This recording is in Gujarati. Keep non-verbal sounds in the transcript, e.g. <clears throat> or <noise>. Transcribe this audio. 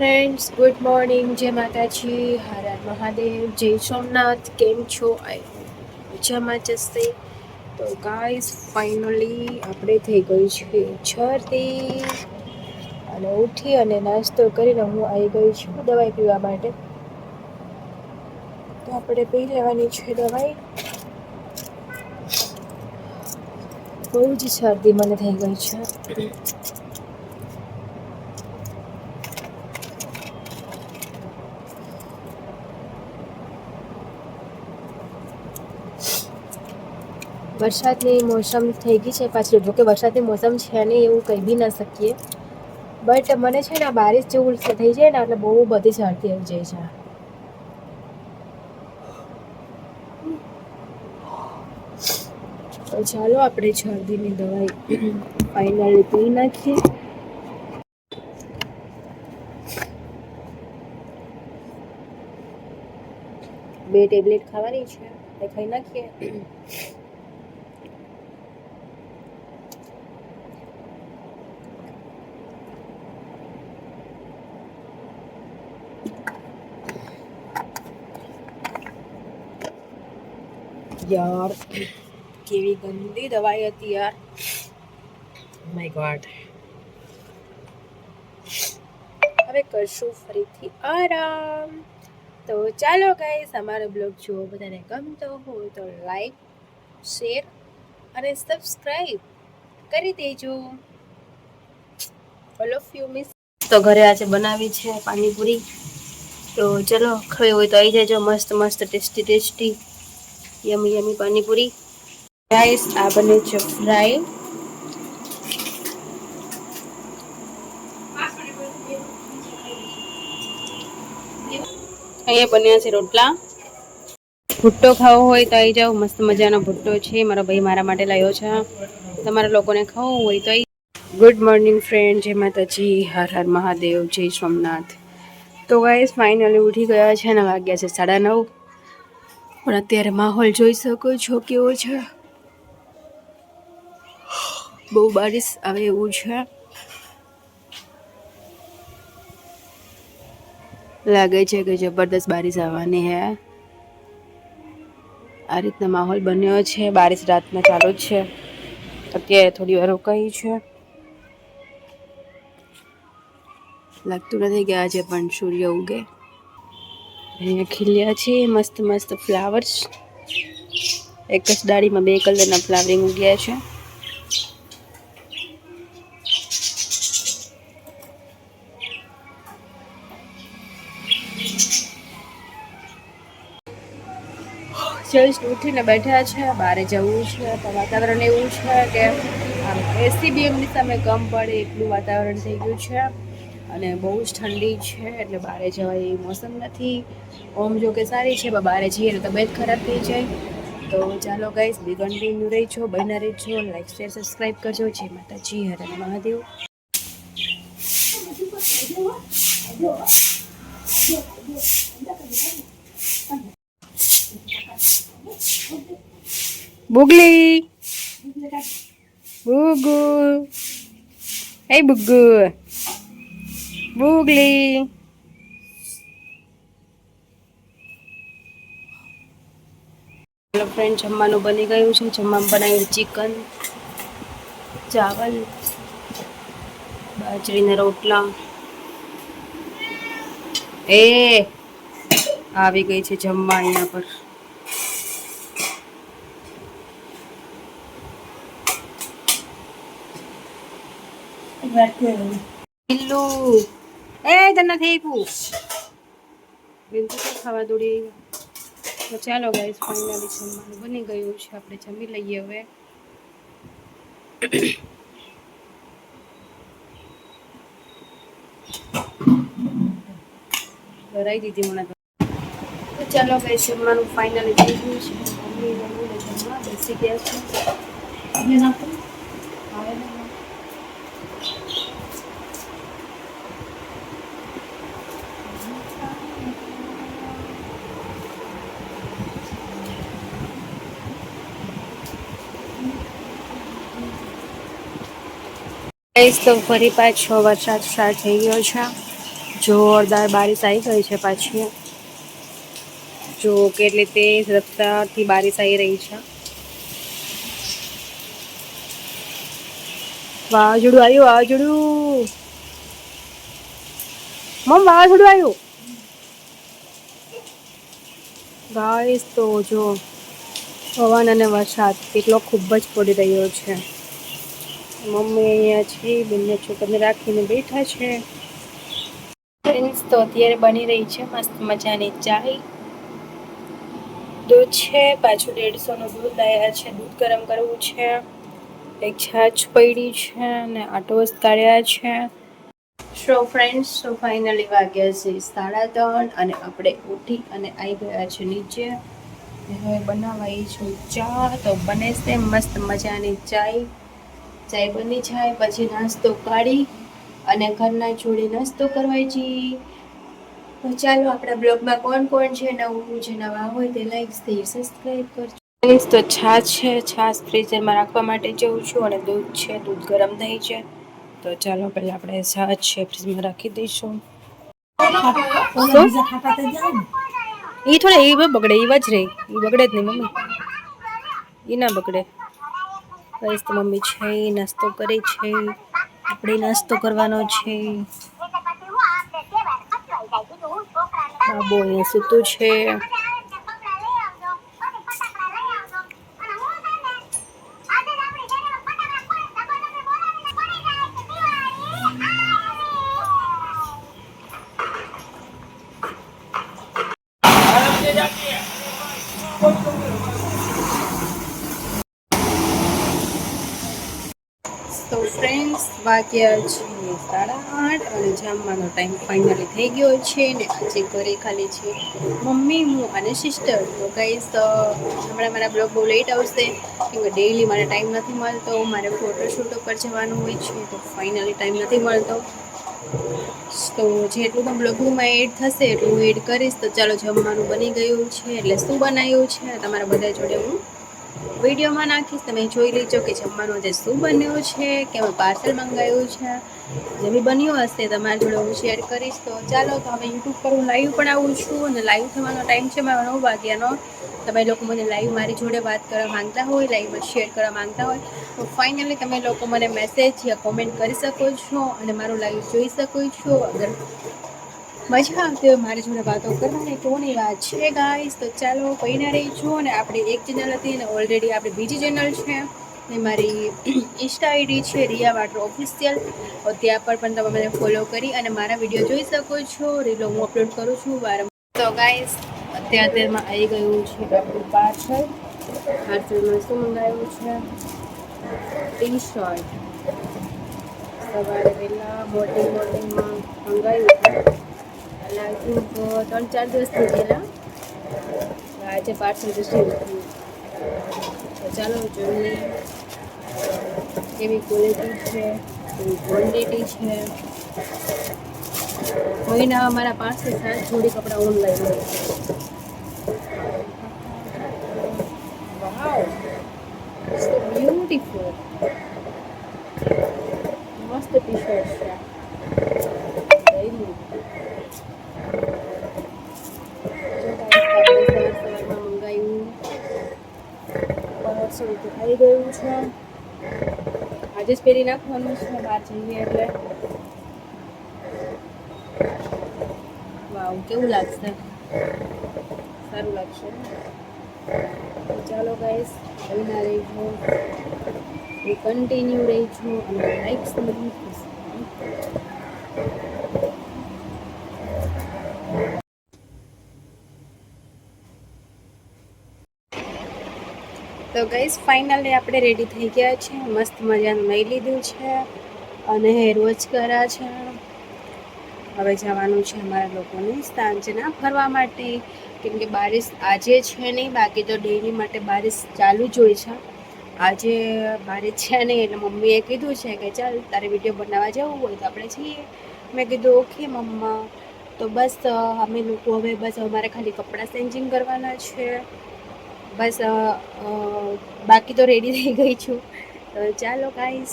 ફ્રેન્ડ્સ ગુડ મોર્નિંગ જય માતાજી, હર મહાદેવ, જય સોમનાથ, કેમ છો? આઈ મજામાં જશે તો ગાઈસ ફાઇનલી આપણે થઈ ગઈ છે છરતી અને ઉઠી અને નાસ્તો કરીને હું આવી ગઈ છું દવાઈ પીવા માટે. તો આપણે પી લેવાની છે દવાઈ. બહુ જ શરદી મને થઈ ગઈ છે. વરસાદની મોસમ થઈ ગઈ છે, પાછી જોકે વરસાદની મોસમ છે નહીં એવું કહી બી ના શકીએ. બટ મને છે ને આ બારિશ જેવું થઈ જાય ને, એટલે બહુ બધી ઝડપી આવી જાય છે. ચાલો આપણે શરદીની દવાઈ ફાઇનલી પી નાખીએ. બે ટેબ્લેટ ખાવાની છે ખાઈ નાખીએ. યાર. કેવી ગંદી દવાઈ હતી યાર. માય ગોડ હવે કરશું ફરીથી આરામ. તો ચાલો ગાઈસ અમારો બ્લોગ જો બધાને ગમતો હોય તો લાઈક શેર અને સબસ્ક્રાઈબ કરી દેજો. ઓલ ઓફ યુ મિસ તો ઘરે આજે બનાવી છે પાણીપુરી. તો ચલો, ખાવી હોય તો આવી જજો, મસ્ત મસ્ત tasty tasty yummy yummy panipuri. Rice આ બને છે ફ્રાય અહીંયા બન્યા છે રોટલા. ભુટ્ટો ખાવો હોય તો આવી જાઓ. મસ્ત મજાનો ભુટ્ટો છે. મારો ભાઈ મારા માટે લાવ્યો છે. તમારા લોકોને ખાવું હોય તો ગુડ મોર્નિંગ ફ્રેન્ડ જય માતાજી. હર હર મહાદેવ. જય સોમનાથ તો ગાઈસ ફાઇનલી ઉઠી ગયા છે ને વાગ્યા છે સાડા નવ. પણ અત્યારે માહોલ જોઈ શકો છો કેવો છે. બહુ બારિશ આવે એવું છે. લાગે છે કે જબરદસ્ત બારિશ આવવાની હે. આ રીતના માહોલ બન્યો છે. બારિશ રાતના ચાલુ જ છે. અત્યારે થોડી વાર રોકાઈ છે. લાગતું નથી કે આજે પણ સૂર્ય ઉગે. અહીંયા ખીલ્યા છે, મસ્ત મસ્ત ફ્લાવર્સ એક જ ડાળીમાં બે કલરના ફ્લાવરિંગ ઉગ્યા છે. જસ્ટ ઉઠીને બેઠા છે બહાર જવું છે, તો વાતાવરણ એવું છે કે આમ એસી બી એમની સામે કમ પડે, એટલું વાતાવરણ થઈ ગયું છે. અને બહુ જ ઠંડી છે, એટલે બહારે જવાય એવી મોસમ નથી. ઓમ જો કે સારી છે, પણ બહારે જઈએ તો તબિયત ખરાબ થઈ જાય. તો ચાલો ગાઈસ બી કન્ટિન્યુ રહી છો બના રહી છો લાઈક શેર સબસ્ક્રાઈબ કરજો. જય માતાજી હર મહાદેવ. બુગલી. બુગુ. Hey, બુગુ. બુગલી હેલો ફ્રેન્ડ જમવાનું બની ગયું છે. જમવામાં બનાવ્યું ચિકન ચાવલ બાજરીના રોટલા. એ આવી ગઈ છે જમવા અહીંયા પર. બિલ્લુ એ, તને નથી પૂછ બિલ્લુ તો ખાવા દોડી તો ચાલો ગાઈસ ફાઇનલી જમવાનું બની ગયું છે. આપણે જમી લઈએ હવે. ભરાઈ દીધી મને તો. ચાલો ગાઈસ જમવાનું ફાઇનલી થઈ ગયું છે. બેસી ગયા છે તો ફરી પાછો વરસાદ સ્ટાર્ટ થઈ ગયો છે. જોરદાર બારિશ આવી ગઈ છે પાછી. જો કેટલી તેજ રફતારથી બારિશ આવી રહી છે. વાવાઝોડું આવ્યું, વાવાઝોડું. મમ, વાવાઝોડું આવ્યું. ગાઈસ તો જો પવન અને વરસાદ કેટલો ખૂબ જ પડી રહ્યો છે. મમ્મી અહીંયા છે, બંને છોકરાને રાખીને બેઠા છે. ફ્રેન્ડ્સ તો અત્યારે બની રહી છે, મસ્ત મજાની ચાય. દૂધ છે, પાછું દેડસોનું દૂધ લાવ્યા છે, દૂધ ગરમ કરવું છે. એક છાછ પડી છે અને આટોસ કાઢ્યા છે. સો ફ્રેન્ડ્સ તો ફાઇનલી વાગ્યા છે સાડા ત્રણ અને આપણે ઉઠી અને આવી ગયા છે નીચે. હવે બનાવાઈ છું ચા, તો બને છે મસ્ત મજાની ચાય. ચાય બની જાય પછી નાસ્તો કાઢી અને ઘરના જોડે નાસ્તો કરવાય જઈએ તો ચાલો આપણા બ્લોગમાં કોણ કોણ છે નવું જે નવા હોય તે લાઈક શેર સબસ્ક્રાઈબ કરજો. તો છાશ છે છાશ ફ્રીઝરમાં રાખવા માટે જઉં છું અને દૂધ છે દૂધ ગરમ થઈ છે. તો ચાલો પહેલાં આપણે છાશ છે ફ્રીજમાં રાખી દઈશું. એ થોડા એ બગડે એવા જ રહી. એ બગડે જ નહીં મમ્મી. એ ના બગડે. બસ તો મમ્મી છે, નાસ્તો કરે છે, આપણે નાસ્તો કરવાનો છે. બાબો અહીંયા સૂતું છે. તો ફ્રેન્ડ્સ વાગ્યા છે સાડા આઠ અને જમવાનો ટાઈમ ફાઇનલી થઈ ગયો છે ને આજે ઘરે ખાલી છે મમ્મી, હું અને સિસ્ટર તો તો હમણાં મારા બ્લોગ બહુ લેટ આવશે કેમ કે ડેઈલી મારે ટાઈમ નથી મળતો, મારે ફોટોશૂટ ઉપર જવાનું હોય છે, તો ફાઇનલી ટાઈમ નથી મળતો. તો જેટલું પણ બ્લોગમાં એડ થશે, એટલું હું એડ કરીશ. તો ચાલો જમવાનું બની ગયું છે, એટલે શું બનાવ્યું છે? તમારા બધા જોડે હું વિડીયોમાં નાખીશ. તમે જોઈ લેજો કે જમવાનું આજે શું બન્યું છે કે હું પાર્સલ મંગાવ્યું છે. જે બી બન્યું હશે, તમારા જોડે હું શેર કરીશ. તો ચાલો, તો હવે યુટ્યુબ પર હું લાઈવ પણ આવું છું અને લાઈવ થવાનો ટાઈમ છે મારો નવ વાગ્યાનો. તમે લોકો મને લાઈવ મારી જોડે વાત કરવા માંગતા હોય લાઈવમાં શેર કરવા માંગતા હોય, તો ફાઇનલી તમે લોકો મને મેસેજ યા કોમેન્ટ કરી શકો છો અને મારું લાઈવ જોઈ શકો છો. અગર મજા આવતી હોય મારી જોડે વાતો કરવાની, કોની વાત છે ગાઈસ તો ચાલો પૈના રહી છું અને આપણે એક ચેનલ હતી અને ઓલરેડી આપણી બીજી ચેનલ છે. ને મારી <clears throat> ઇન્સ્ટા આઈડી છે, રિયા વાટર ઓફિશિયલ ત્યાં પર પણ તમે મને ફોલો કરી અને મારા વીડિયો જોઈ શકો છો. રીલો હું અપલોડ કરું છું વારંવાર. તો ગાઈસ અત્યારે અત્યારમાં આવી ગયું છે આપણું પાર્સલ પાર્સલમાં શું મંગાવ્યું છે? ટી શર્ટ સવારે પહેલાં મોર્નિંગ, મોર્નિંગમાં મંગાવ્યું એટલે ત્રણ ચાર દિવસ થઈ ગયેલા. આજે પાર્સલ રિસીવ થયું. ચાલો, જોઈએ કેવી ક્વોલિટી છે, કેવી ક્વોન્ટિટી છે. મહિના અમારા પાસે સાત જોડી કપડાં ઓનલાઈન વાવ બ્યુટીફુલ મસ્ત ટી શર્ટ છે. રૂપિયા થઈ ગયું છે. આજે જ પહેરી નાખવાનું છે, બહાર જઈએ એટલે. વાવ, કેવું લાગશે? સારું લાગશે. ચાલો ગાઈસ ના રહીજો એ કન્ટિન્યુ રહીજો અને લાઈક્સ બધી થશે તો ગઈસ ફાઇનલી આપણે રેડી થઈ ગયા છે. મસ્ત મજાનું લઈ લીધું છે અને હેર વોચ કર્યા છે. હવે જવાનું છે અમારા લોકોને સાંજના ફરવા માટે. કેમ કે બારિશ આજે છે નહીં, બાકી તો ડેલી માટે બારિશ ચાલુ જ હોય છે. આજે બારિશ છે નહીં, એટલે મમ્મીએ કીધું છે કે ચાલ તારે વીડિયો બનાવવા જવું હોય તો આપણે જઈએ. મેં કીધું, ઓકે મમ્મા. તો બસ, અમે લોકો હવે બસ અમારે ખાલી કપડાં ચેન્જિંગ કરવાના છે. બસ બાકી તો રેડી થઈ ગઈ છું. તો ચાલો ગાઈસ